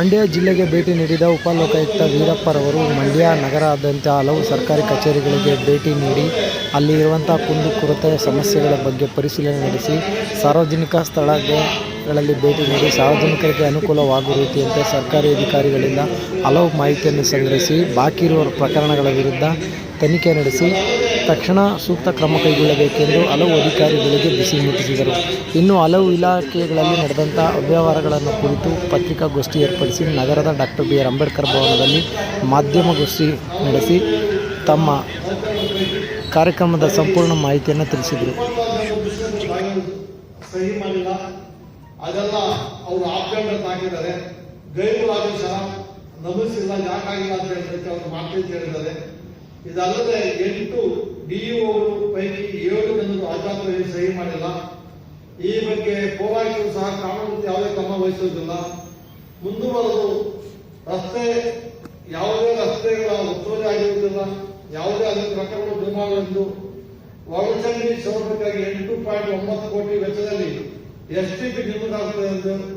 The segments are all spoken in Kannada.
ಮಂಡ್ಯ ಜಿಲ್ಲೆಗೆ ಭೇಟಿ ನೀಡಿದ ಉಪಲೋಕಾಯುಕ್ತ ವೀರಪ್ಪರವರು ಮಂಡ್ಯ ನಗರಾದ್ಯಂತ ಹಲವು ಸರ್ಕಾರಿ ಕಚೇರಿಗಳಿಗೆ ಭೇಟಿ ನೀಡಿ ಅಲ್ಲಿ ಕುಂದು ಕುಂದುಕೊರತೆ ಸಮಸ್ಯೆಗಳ ಬಗ್ಗೆ ಪರಿಶೀಲನೆ ನಡೆಸಿ ಸಾರ್ವಜನಿಕ ಸ್ಥಳಗಳಲ್ಲಿ ಭೇಟಿ ನೀಡಿ ಸಾರ್ವಜನಿಕರಿಗೆ ಅನುಕೂಲವಾಗುವ ರೀತಿಯಂತೆ ಸರ್ಕಾರಿ ಅಧಿಕಾರಿಗಳಿಂದ ಹಲವು ಮಾಹಿತಿಯನ್ನು ಸಂಗ್ರಹಿಸಿ ಬಾಕಿ ಇರುವ ಪ್ರಕರಣಗಳ ವಿರುದ್ಧ ತನಿಖೆ ನಡೆಸಿ ತಕ್ಷಣ ಸೂಕ್ತ ಕ್ರಮ ಕೈಗೊಳ್ಳಬೇಕೆಂದು ಹಲವು ಅಧಿಕಾರಿಗಳಿಗೆ ಬಿಸಿ ಮುಟ್ಟಿಸಿದರು. ಇನ್ನು ಹಲವು ಇಲಾಖೆಗಳಲ್ಲಿ ನಡೆದಂಥ ಅವ್ಯವಹಾರಗಳನ್ನು ಕುರಿತು ಪತ್ರಿಕಾಗೋಷ್ಠಿ ಏರ್ಪಡಿಸಿ ನಗರದ ಡಾಕ್ಟರ್ ಬಿ ಆರ್ ಅಂಬೇಡ್ಕರ್ ಭವನದಲ್ಲಿ ಮಾಧ್ಯಮಗೋಷ್ಠಿ ನಡೆಸಿ ತಮ್ಮ ಕಾರ್ಯಕ್ರಮದ ಸಂಪೂರ್ಣ ಮಾಹಿತಿಯನ್ನು ತಿಳಿಸಿದರು. ಅವರು ನಮೂಸಿಲ್ಲ ಯಾಕಾಗಿಲ್ಲ ಅಂತ ಹೇಳಿದಕ್ಕೆ ಇದಲ್ಲದೆ ಎಂಟು ಡಿಇಒ ಪೈಕಿ ಏಳು ಜನರು ಆಜಾದ್ರಲ್ಲಿ ಸಹಿ ಮಾಡಿಲ್ಲ. ಈ ಬಗ್ಗೆ ಪೋರಾಟಗಳು ಸಹ ಕಾನೂನು ಯಾವುದೇ ಕ್ರಮ ವಹಿಸುವುದಿಲ್ಲ. ಮುಂದುವರೆದು ರಸ್ತೆ, ಯಾವುದೇ ರಸ್ತೆಗಳ ಒತ್ತುವರಿ ಆಗಿರುವುದಿಲ್ಲ. ಯಾವುದೇ ಅದರ ಪ್ರಕರಣಗಳು ದುರ್ಮಾರ್ಗವೆಂದು ಒಳಚಂಡಿ ಸೌಲಭ್ಯಕ್ಕಾಗಿ ಎಂಟು ಪಾಯಿಂಟ್ ಒಂಬತ್ತು ಕೋಟಿ ವೆಚ್ಚದಲ್ಲಿ ಎಸ್ ಟಿ ಪಿ ಎಂದು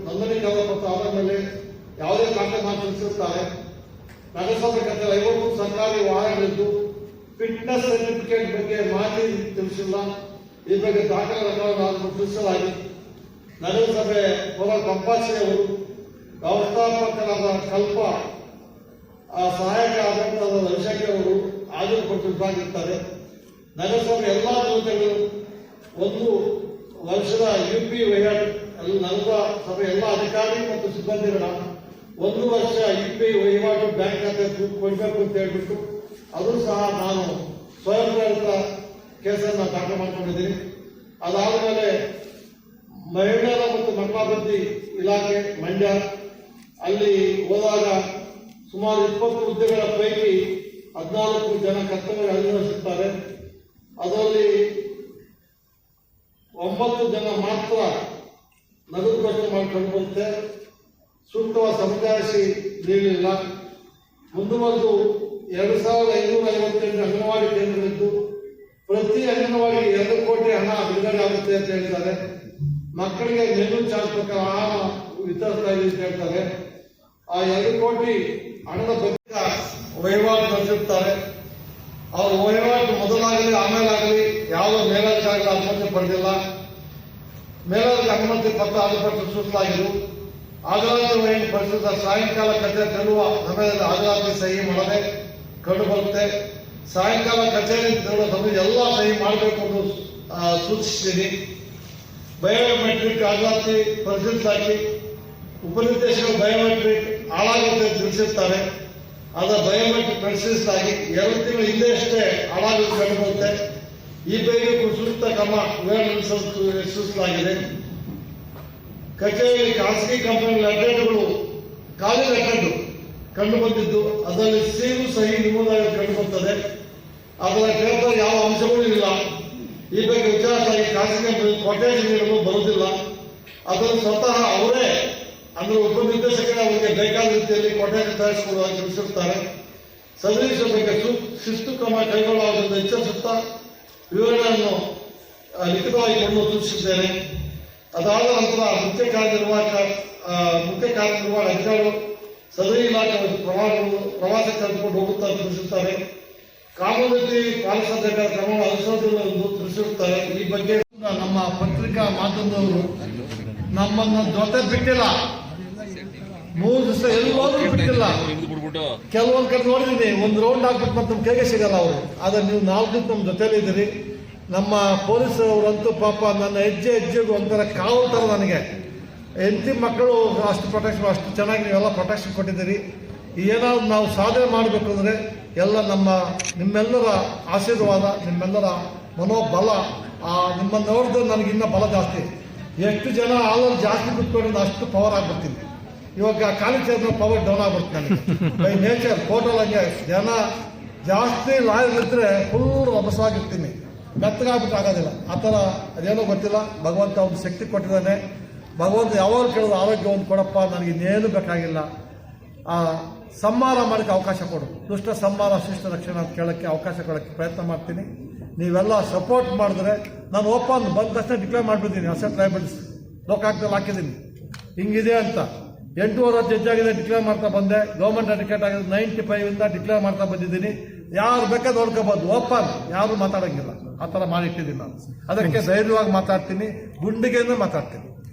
ನೋಂದಣಿಕರಣ ಮತ್ತು ಆದ ಮೇಲೆ ಯಾವುದೇ ಕಾರ್ಯಕ್ರಮ ತಿಳಿಸುತ್ತಾರೆ ನಗರಸಭೆ ಕಟ್ಟಲು ಐವತ್ತು ಸರ್ಕಾರಿ ವಾಹನಗಳಿದ್ದು ಫಿಟ್ನೆಸ್ ಸರ್ಟಿಫಿಕೇಟ್ ಬಗ್ಗೆ ಮಾಹಿತಿ ತಿಳಿಸಿಲ್ಲ. ಈ ಬಗ್ಗೆ ದಾಖಲೆಗಳನ್ನು ತಿಳಿಸಲಾಗಿ ನಗರಸಭೆ ಪೌರ ಕಂಪಾಸಿ ಅವರು ವ್ಯವಸ್ಥಾಪಕರಾದ ಕಲ್ಪ, ಆ ಸಹಾಯಕ ಆಡಳಿತದ ರವಿಶಂಕರ್ ಅವರು ಹಾಜರುಪಡಿಸಿದ್ದಾಗಿರ್ತಾರೆ ನಗರಸಭೆ ಎಲ್ಲ ಜೊತೆಗಳು ಒಂದು ವರ್ಷದ ಯು ಪಿ ವಹಿವಾಟು ನಗರ ಸಭೆ ಎಲ್ಲ ಅಧಿಕಾರಿ ಮತ್ತು ಸಿಬ್ಬಂದಿಗಳ ಒಂದು ವರ್ಷ ಯು ಪಿ ವಹಿವಾಟು ಬ್ಯಾಂಕ್ ಖಾತೆ ಕೊಡಬೇಕು ಅಂತ ಹೇಳ್ಬಿಟ್ಟು ಅದು ಸಹ ನಾನು ಸ್ವಯಂ ಪ್ರೇರಿತ ಕೇಸನ್ನ ದಾಖಲು ಮಾಡ್ಕೊಂಡಿದ್ದೀನಿ. ಅದಾದ್ಮೇಲೆ ಮಹಿಳೆಯರ ಮತ್ತು ಮಕ್ಕಳಾಭಿವೃದ್ಧಿ ಇಲಾಖೆ, ಮಂಡ್ಯ, ಅಲ್ಲಿ ಹೋದಾಗ ಸುಮಾರು ಇಪ್ಪತ್ತು ಹುದ್ದೆಗಳ ಪೈಕಿ ಹದಿನಾಲ್ಕು ಜನ ಕರ್ತವ್ಯ ಅನುಭವಿಸುತ್ತಾರೆ ಅದರಲ್ಲಿ ಒಂಬತ್ತು ಜನ ಮಾತ್ರ ನಗದು ಪ್ರಶ್ನೆ ಮಾಡಿಕೊಂಡು ಬರುತ್ತೆ. ಸೂಕ್ತವಾದ ಸಮಜಾಯಿಸಿ ನೀಡಲಿಲ್ಲ ಮುಂದುವರೆದು ಎರಡು ಸಾವಿರದ ಐನೂರ ಐವತ್ತೆಂಟು ಅಂಗನವಾಡಿ ಕೇಂದ್ರಗಳಿದ್ದು ಪ್ರತಿ ಅಂಗನವಾಡಿ ಎರಡು ಕೋಟಿ ಹಣ ಬಿಡುಗಡೆ ಆಗುತ್ತೆ ಅಂತ ಹೇಳ್ತಾರೆ. ಮಕ್ಕಳಿಗೆ ಮೆನು ಚಾರ್ಜ್ ಆಹಾರ ವಿತರಿಸ್ತಾ ಇದೆ ಅಂತ ಹೇಳ್ತಾರೆ. ಆ ಎರಡು ಕೋಟಿ ಹಣದ ಬಗ್ಗೆ ವಹಿವಾಟು ನಡೆಸಿರ್ತಾರೆ. ಅವ್ರ ವಹಿವಾಟು ಮೊದಲಾಗಲಿ, ಆಮೇಲಾಗಲಿ ಯಾವ ಮೇಲಧಿಕಾರಿಗಳ ಅನುಮತಿ ಪಡೆದಿಲ್ಲ. ಮೇಲಧಿಕಾರಿ ಅನುಮತಿ ಪತ್ರ ಆಧಾರಪಟ್ಟು ಸೂಚಿಸಲಾಗಿದ್ದು ಆಗಲಾದ ವಹಿವಾಟು ಪರಿಶೀಲಿಸಿದ ಸಾಯಂಕಾಲ ಕಚೇರಿ ತರುವ ಸಮಯದಲ್ಲಿ ಆಗಲಾದ ಸಹಿ ಮಾಡದೆ ಕಂಡು ಬರುತ್ತೆ ಸಾಯಂಕಾಲ ಕಚೇರಿ ಸಮಯ ಎಲ್ಲ ಸಹಿ ಮಾಡಬೇಕು ಅಂತ ಸೂಚಿಸ್ತೀನಿ. ಬಯೋಮೆಟ್ರಿಕ್ ಬಯೋಮೆಟ್ರಿಕ್ ಪರಿಶೀಲಿಸಿ ಹಾಕಿ. ಉಪನಿರ್ದೇಶಕರು ಬಯೋಮೆಟ್ರಿಕ್ ಹಾಳಾಗುತ್ತೆ ತಿಳಿಸಿರ್ತಾರೆ. ಅದರ ಬಯೋಮೆಟ್ರಿಕ್ ಪರಿಶೀಲಿಸಲಾಗಿ ಎರಡು ತಿಂಗಳ ಹಿಂದೆ ಅಷ್ಟೇ ಹಾಳಾಗುತ್ತೆ ಕಂಡು ಬರುತ್ತೆ ಈ ಬಗ್ಗೆ ಸೂಕ್ತ ಕ್ರಮ ಸೂಚಿಸಲಾಗಿದೆ. ಕಚೇರಿ ಖಾಸಗಿ ಕಂಪನಿಗಳ ಅಡ್ಡೆಗಳು ಖಾಲಿ ರೆಕಾರ್ಡು ಕಂಡು ಬಂದಿದ್ದು ಅದರಲ್ಲಿ ಸೇರು ಸಹಿ ನಿಮ್ಮದಾಗಿ ಕಂಡು ಬರ್ತದೆ ಅದರ ಕೆಲಸ ಯಾವ ಅಂಶಗಳು ಇಲ್ಲ. ಈ ಬಗ್ಗೆ ವಿಚಾರವಾಗಿ ಖಾಸಗಿ ಕೊಟೇಜ್ ನೀಡಲು ಬರುವುದಿಲ್ಲ. ಅದನ್ನು ಸ್ವತಃ ಅವರೇ, ಅಂದ್ರೆ ಉಪನಿರ್ದೇಶಕರೇ ಅವರಿಗೆ ಬೇಕಾದ ರೀತಿಯಲ್ಲಿ ಕೊಟೇಜ್ ತಯಾರಿಸಿಕೊಡುವ ತಿಳಿಸಿರ್ತಾರೆ. ಸದಸ್ಯರ ಬಗ್ಗೆ ಶಿಸ್ತು ಕ್ರಮ ಕೈಗೊಳ್ಳುವುದರಿಂದ ಎಚ್ಚರಿಸುತ್ತಾ ವಿವರಣೆಯನ್ನು ಲಿಖಿತವಾಗಿ ಕೊಡಲು ಸೂಚಿಸಿದ್ದೇನೆ. ಅದಾದ ನಂತರ ಮುಖ್ಯ ಕಾರ್ಯನಿರ್ವಾಹಕ ಮುಖ್ಯ ಕಾರ್ಯನಿರ್ವಾಹಕ ಅಧಿಕಾರಿಗಳು ಸದರಿ ಇಲಾಖೆ ಪ್ರವಾಸಗಳು ಪ್ರವಾಸ ಕರೆದುಕೊಂಡು ಹೋಗುತ್ತಾ ತಿಳಿಸುತ್ತಾರೆ. ರೀತಿ ಪಾಲಿಸಬೇಕಾದ ಕ್ರಮ ಅನುಸರಿಸುವುದಿಲ್ಲ ಎಂದು ತಿಳಿಸಿರುತ್ತಾರೆ. ಈ ಬಗ್ಗೆ ನಮ್ಮ ಪತ್ರಿಕಾ ಮಾಧ್ಯಮದವರು ನಮ್ಮನ್ನ ಜೊತೆ ಬಿಟ್ಟಿಲ್ಲ. ಮೂರು ದಿವಸ ಎಲ್ಲರೂ ಬಿಟ್ಟಿಲ್ಲ. ಕೆಲವೊಂದು ಕಡೆ ನೋಡಿದೀನಿ, ಒಂದು ರೌಂಡ್ ಹಾಕ್ಬಿಟ್ಟು ಮತ್ತೆ ಕೈಗೆ ಸಿಗಲ್ಲ ಅವರು. ಆದ್ರೆ ನೀವು ನಾಲ್ಕು ನಮ್ಮ ಜೊತೆಲಿ ಇದ್ದೀರಿ ನಮ್ಮ ಪೊಲೀಸರವರಂತೂ ಪಾಪ ನನ್ನ ಹೆಜ್ಜೆ ಹೆಜ್ಜೆಗೂ ಒಂಥರ ಕಾವು ಥರ ನನಗೆ. ಹೆಂಡತಿ ಮಕ್ಕಳು ಅಷ್ಟು ಪ್ರೊಟೆಕ್ಷನ್ ಅಷ್ಟು ಚೆನ್ನಾಗಿ ನೀವೆಲ್ಲ ಪ್ರೊಟೆಕ್ಷನ್ ಕೊಟ್ಟಿದ್ದೀರಿ. ಏನಾದ್ರು ನಾವು ಸಾಧನೆ ಮಾಡಬೇಕು ಅಂದರೆ ಎಲ್ಲ ನಮ್ಮ, ನಿಮ್ಮೆಲ್ಲರ ಆಶೀರ್ವಾದ, ನಿಮ್ಮೆಲ್ಲರ ಮನೋಬಲ, ಆ, ನಿಮ್ಮನ್ನು ನೋಡಿದ್ರೆ ನನಗೆ ಇನ್ನೂ ಬಲ ಜಾಸ್ತಿ. ಎಷ್ಟು ಜನ ಹಾಲಲ್ಲಿ ಜಾಸ್ತಿ ಕುತ್ಕೊಂಡು ಅಷ್ಟು ಪವರ್ ಆಗಿಬಿಡ್ತೀನಿ. ಇವಾಗ ಖಾಲಿ ಚೇರ್ನ ಪವರ್ ಡೌನ್ ಆಗ್ಬಿಡ್ತು ನನಗೆ. ಬೈ ನೇಚರ್ ಟೋಟಲ್ ಹಂಗೆ ಜನ ಜಾಸ್ತಿ ಲಾಯಲ್ ಇದ್ದರೆ ಫುಲ್ ರಭಸವಾಗಿರ್ತೀನಿ ಮೆತ್ತಗಾಗ್ಬಿಟ್ಟು ಆಗೋದಿಲ್ಲ. ಆ ಥರ ಅದೇನೋ ಗೊತ್ತಿಲ್ಲ. ಭಗವಂತ ಒಂದು ಶಕ್ತಿ ಕೊಟ್ಟಿದ್ದಾನೆ. ಭಗವಂತ ಯಾವಾಗ ಕೇಳೋದು ಆರೋಗ್ಯ ಒಂದು ಕೊಡಪ್ಪ ನನಗೆ ಇನ್ನೇನು ಬೇಕಾಗಿಲ್ಲ. ಆ ಸಂಹಾರ ಮಾಡೋಕ್ಕೆ ಅವಕಾಶ ಕೊಡು. ದುಷ್ಟ ಸಂಹಾರ ಶಿಷ್ಟ ರಕ್ಷಣೆ ಅಂತ ಕೇಳೋಕ್ಕೆ ಅವಕಾಶ ಕೊಡೋಕ್ಕೆ ಪ್ರಯತ್ನ ಮಾಡ್ತೀನಿ. ನೀವೆಲ್ಲ ಸಪೋರ್ಟ್ ಮಾಡಿದ್ರೆ ನಾನು ಓಪನ್ ಬಂದ ತಕ್ಷಣ ಡಿಕ್ಲೇರ್ ಮಾಡಿಬಿಡ್ತೀನಿ ಅಸೆಟ್ ಲೈಬಿಲಿಟೀಸ್ ಲೋಕಾಯುಕ್ತದಲ್ಲಿ ಹಾಕಿದ್ದೀನಿ. ಹಿಂಗಿದೆ ಅಂತ. ಎಂಟೂವರೆ ಜಡ್ಜ್ ಆಗಿದೆ ಡಿಕ್ಲೇರ್ ಮಾಡ್ತಾ ಬಂದೆ. ಗೌರ್ಮೆಂಟ್ ಅಟಿಕೇಟ್ ಆಗಿದೆ ನೈಂಟಿ ಫೈವ್ ಇಂದ ಡಿಕ್ಲೇರ್ ಮಾಡ್ತಾ ಬಂದಿದ್ದೀನಿ. ಯಾರು ಬೇಕಾದ್ರೆ ನೋಡ್ಕೋಬೋದು. ಓಪನ್ ಯಾರು ಮಾತಾಡೋಂಗಿಲ್ಲ. ಆ ಥರ ಮಾಡಿಟ್ಟಿದ್ದೀನಿ ನಾನು. ಅದಕ್ಕೆ ಧೈರ್ಯವಾಗಿ ಮಾತಾಡ್ತೀನಿ. ಗುಂಡಿಗೆಯಿಂದ ಮಾತಾಡ್ತೀನಿ.